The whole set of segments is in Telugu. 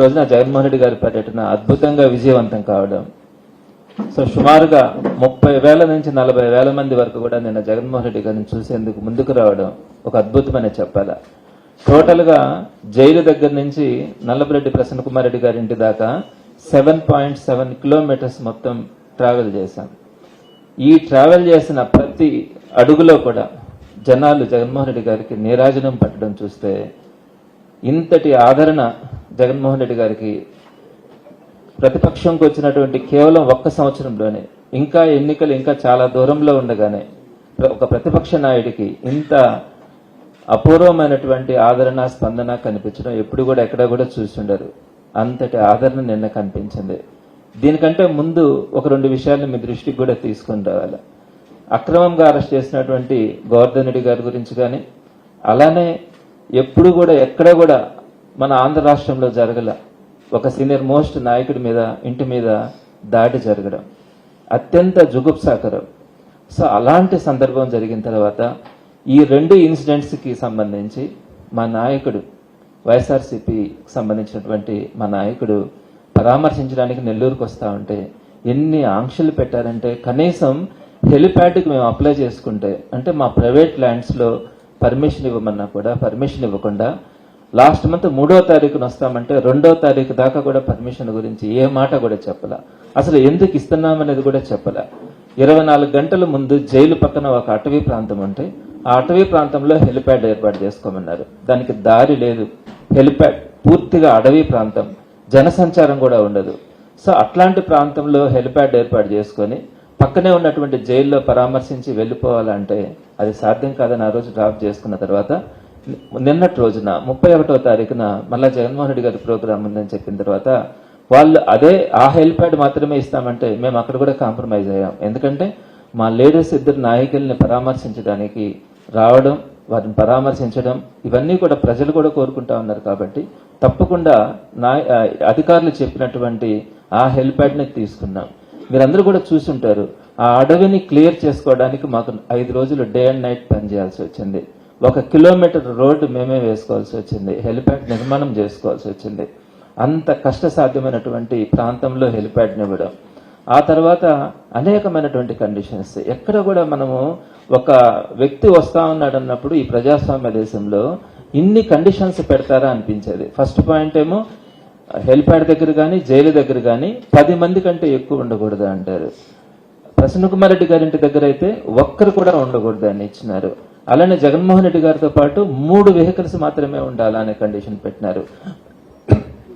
రోజున జగన్మోహన్ రెడ్డి గారి పర్యటన అద్భుతంగా విజయవంతం కావడం. సో సుమారుగా ముప్పై వేల నుంచి నలభై వేల మంది వరకు కూడా నిన్న జగన్మోహన్ రెడ్డి గారిని చూసేందుకు ముందుకు రావడం ఒక అద్భుతమనే చెప్పాల. టోటల్గా జైలు దగ్గర నుంచి నల్లబరెడ్డి ప్రసన్న కుమార్ రెడ్డి గారి ఇంటి దాకా సెవెన్ పాయింట్ సెవెన్ కిలోమీటర్స్ మొత్తం ట్రావెల్ చేశాం. ఈ ట్రావెల్ చేసిన ప్రతి అడుగులో కూడా జనాలు జగన్మోహన్ రెడ్డి గారికి నీరాజనం పట్టడం చూస్తే ఇంతటి ఆదరణ జగన్మోహన్ రెడ్డి గారికి ప్రతిపక్షంకి వచ్చినటువంటి కేవలం ఒక్క సంవత్సరంలోనే ఇంకా ఎన్నికలు ఇంకా చాలా దూరంలో ఉండగానే ఒక ప్రతిపక్ష నాయుడికి ఇంత అపూర్వమైనటువంటి ఆదరణ స్పందన కనిపించడం ఎప్పుడు కూడా ఎక్కడ కూడా చూసిండరు అంతటి ఆదరణ నిన్న కనిపించింది. దీనికంటే ముందు ఒక రెండు విషయాలు మీ దృష్టికి కూడా తీసుకుని రావాలి. అక్రమంగా అరెస్ట్ చేసినటువంటి గోవర్ధన్ రెడ్డి గారి గురించి కానీ అలానే ఎప్పుడు కూడా ఎక్కడ కూడా మన ఆంధ్ర రాష్ట్రంలో జరగల ఒక సీనియర్ మోస్ట్ నాయకుడి మీద ఇంటి మీద దాడి జరగడం. అత్యంత జుగుప్సాకరం. సో అలాంటి సందర్భం జరిగిన తర్వాత ఈ రెండు ఇన్సిడెంట్స్కి సంబంధించి మా నాయకుడు వైఎస్ఆర్సీపీకి సంబంధించినటువంటి మా నాయకుడు పరామర్శించడానికి నెల్లూరుకు వస్తా ఉంటే ఎన్ని ఆంక్షలు పెట్టారంటే కనీసం హెలిప్యాడ్కి మేము అప్లై చేసుకుంటే అంటే మా ప్రైవేట్ ల్యాండ్స్లో పర్మిషన్ ఇవ్వమన్నా కూడా పర్మిషన్ ఇవ్వకుండా లాస్ట్ మంత్ మూడో తారీఖున వస్తామంటే రెండో తారీఖు దాకా కూడా పర్మిషన్ గురించి ఏ మాట కూడా చెప్పలా. అసలు ఎందుకు ఇస్తున్నామనేది కూడా చెప్పలా. ఇరవై నాలుగు గంటల ముందు జైలు పక్కన ఒక అటవీ ప్రాంతం ఉంటే ఆ అటవీ ప్రాంతంలో హెలిప్యాడ్ ఏర్పాటు చేసుకోమన్నారు. దానికి దారి లేదు. హెలిప్యాడ్ పూర్తిగా అడవి ప్రాంతం. జనసంచారం కూడా ఉండదు. సో అట్లాంటి ప్రాంతంలో హెలిప్యాడ్ ఏర్పాటు చేసుకొని పక్కనే ఉన్నటువంటి జైల్లో పరామర్శించి వెళ్ళిపోవాలంటే అది సాధ్యం కాదని ఆ రోజు డ్రాప్ చేసుకున్న తర్వాత నిన్నటి రోజున ముప్పై ఒకటో తారీఖున మళ్ళా జగన్మోహన్ రెడ్డి గారి ప్రోగ్రామ్ ఉందని చెప్పిన తర్వాత వాళ్ళు అదే ఆ హెల్ప్యాడ్ మాత్రమే ఇస్తామంటే మేము అక్కడ కూడా కాంప్రమైజ్ అయ్యాం. ఎందుకంటే మా లేడీస్ ఇద్దరు నాయకుల్ని పరామర్శించడానికి రావడం వారిని పరామర్శించడం ఇవన్నీ కూడా ప్రజలు కూడా కోరుకుంటా ఉన్నారు కాబట్టి తప్పకుండా నా అధికారులు చెప్పినటువంటి ఆ హెల్ప్యాడ్ని తీసుకున్నాం. మీరందరూ కూడా చూసుంటారు ఆ అడవిని క్లియర్ చేసుకోవడానికి మాకు ఐదు రోజులు డే అండ్ నైట్ పనిచేయాల్సి వచ్చింది. ఒక కిలోమీటర్ రోడ్డు మేమే వేసుకోవాల్సి వచ్చింది. హెలిప్యాడ్ నిర్మాణం చేసుకోవాల్సి వచ్చింది. అంత కష్టసాధ్యమైనటువంటి ప్రాంతంలో హెలిప్యాడ్ని ఇవ్వడం ఆ తర్వాత అనేకమైనటువంటి కండిషన్స్. ఎక్కడ కూడా మనము ఒక వ్యక్తి వస్తా ఉన్నాడు అన్నప్పుడు ఈ ప్రజాస్వామ్య దేశంలో ఇన్ని కండిషన్స్ పెడతారా అనిపించేది. ఫస్ట్ పాయింట్ ఏమో హెలిప్యాడ్ దగ్గర కానీ జైలు దగ్గర కానీ పది మంది కంటే ఎక్కువ ఉండకూడదు అంటారు. ప్రసన్న కుమార్ రెడ్డి గారి ఇంటి దగ్గర అయితే ఒక్కరు కూడా ఉండకూడదు అని ఇచ్చినారు. అలానే జగన్మోహన్ రెడ్డి గారితో పాటు మూడు వెహికల్స్ మాత్రమే ఉండాలనే కండిషన్ పెట్టినారు.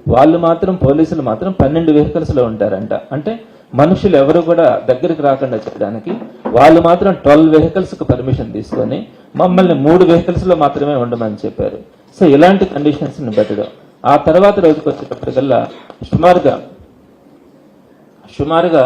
వాళ్ళు మాత్రం పోలీసులు మాత్రం పన్నెండు వెహికల్స్లో ఉంటారంట. అంటే మనుషులు ఎవరు కూడా దగ్గరికి రాకుండా చేయడానికి వాళ్ళు మాత్రం ట్వెల్వ్ వెహికల్స్కి పర్మిషన్ తీసుకొని మమ్మల్ని మూడు వెహికల్స్లో మాత్రమే ఉండమని చెప్పారు. సో ఇలాంటి కండిషన్స్ని పెట్టడం. ఆ తర్వాత రోజుకి వచ్చేటప్పటికల్లా సుమారుగా సుమారుగా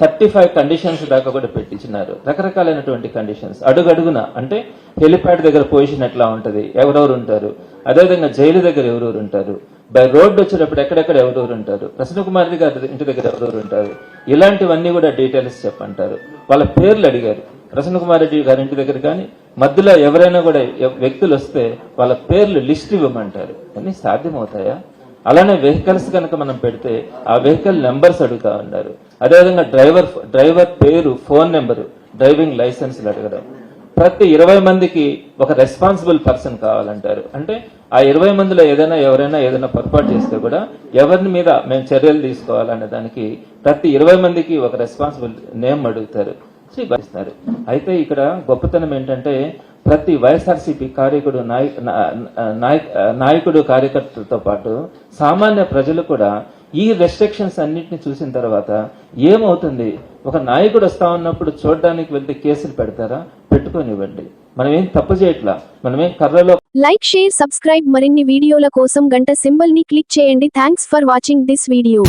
థర్టీ ఫైవ్ కండిషన్స్ దాకా కూడా పెట్టించినారు. రకరకాలైనటువంటి కండిషన్స్. అడుగడుగున అంటే హెలిప్యాడ్ దగ్గర పొజిషన్ ఎట్లా ఉంటుంది? ఎవరెవరు ఉంటారు? అదేవిధంగా జైలు దగ్గర ఎవరెవరు ఉంటారు? బై రోడ్డు వచ్చేటప్పుడు ఎక్కడెక్కడ ఎవరెవరు ఉంటారు? ప్రసన్న కుమార్ గారి ఇంటి దగ్గర ఎవరెవరు ఉంటారు? ఇలాంటివన్నీ కూడా డీటెయిల్స్ చెప్పంటారు. వాళ్ళ పేర్లు అడిగారు. ప్రసన్న కుమార్ రెడ్డి గారి ఇంటి దగ్గర కానీ మధ్యలో ఎవరైనా కూడా వ్యక్తులు వస్తే వాళ్ళ పేర్లు లిస్ట్ ఇవ్వమంటారు. అన్ని సాధ్యమవుతాయా? అలానే వెహికల్స్ కనుక మనం పెడితే ఆ వెహికల్ నెంబర్స్ అడుగుతా ఉన్నారు. అదేవిధంగా డ్రైవర్ డ్రైవర్ పేరు ఫోన్ నెంబరు డ్రైవింగ్ లైసెన్స్లు అడగడం. ప్రతి ఇరవై మందికి ఒక రెస్పాన్సిబుల్ పర్సన్ కావాలంటారు. అంటే ఆ ఇరవై మందిలో ఏదైనా ఎవరైనా ఏదైనా పొరపాటు చేస్తే కూడా ఎవరిని మీద మేము చర్యలు తీసుకోవాలనే దానికి ప్రతి ఇరవై మందికి ఒక రెస్పాన్సిబుల్ నేమ్ అడుగుతారు. అయితే ఇక్కడ గొప్పతనం ఏంటంటే ప్రతి వైఎస్ఆర్సీపీ కార్యకుడు నాయక్- నాయకుడు కార్యకర్తలతో పాటు సామాన్య ప్రజలు కూడా ఈ రెస్ట్రిక్షన్స్ అన్నిటిని చూసిన తర్వాత ఏమవుతుంది? ఒక నాయకుడు వస్తా ఉన్నప్పుడు చూడడానికి వెళ్తే కేసులు పెడతారా? పెట్టుకోనివ్వండి. మనం ఏం తప్పు చేయట్లా? మనమేం కర్రలో లైక్ షేర్ సబ్స్క్రైబ్ మరిన్ని వీడియోల కోసం గంట సింబల్ని క్లిక్ చేయండి. Thanks for watching this video